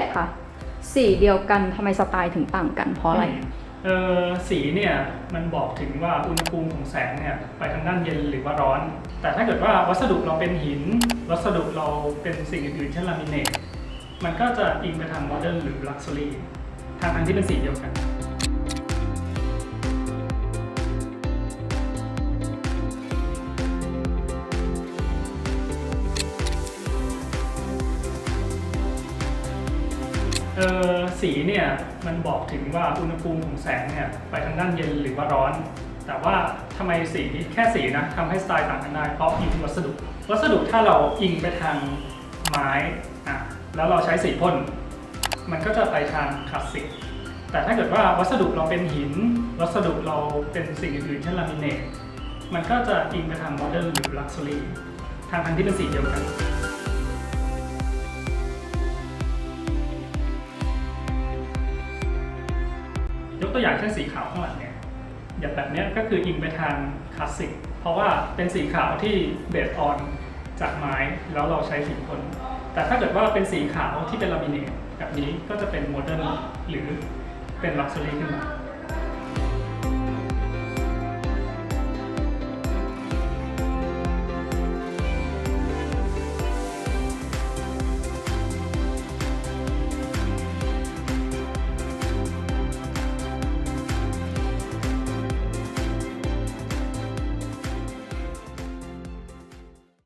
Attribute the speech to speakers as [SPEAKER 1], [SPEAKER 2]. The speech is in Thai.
[SPEAKER 1] ตุค่ะ สีเดียวกันทำไมสไตล์ถึงต่างกันเพราะอะไร
[SPEAKER 2] เออสีเนี่ยมันบอกถึงว่าอุณหภูมิของแสงเนี่ยไปทางด้านเย็นหรือว่าร้อน แต่ถ้าเกิดว่าวัสดุเราเป็นหิน วัสดุเราเป็นสิ่งอื่นๆเช่นลามิเนตมันก็จะอิงไปทางโมเดิร์นหรือลักซ์รี่ทางทางที่เป็นสีเดียวกัน เออสีเนี่ยมันบอกถึงว่าอุณหภูมิของแสงเนี่ยไปทางด้านเย็นหรือว่าร้อน แต่ว่าทำไมสีแค่สีนะทำให้สไตล์ต่างกันได้เพราะอิงวัสดุ วัสดุถ้าเราอิงไปทางไม้อะแล้วเราใช้สีพ่นมันก็จะไปทางคลาสสิกแต่ถ้าเกิดว่าวัสดุเราเป็นหิน วัสดุเราเป็นสิ่งอื่นๆเช่นลามิเนตมันก็จะอิงไปทางโมเดิร์นหรือลักซ์รี่ทางทางที่เป็นสีเดียวกัน ยกตัวอย่างเช่นสีขาวข้างหลังเนี่ยอย่างแบบนี้ก็คืออิงไปทางคลาสสิกเพราะว่าเป็นสีขาวที่เบสออนจากไม้แล้วเราใช้สีพ่นแต่ถ้าเกิดว่าเป็นสีขาวที่เป็นลามิเนตแบบนี้ก็จะเป็นโมเดิร์นหรือเป็นลักซ์รี่ขึ้นมา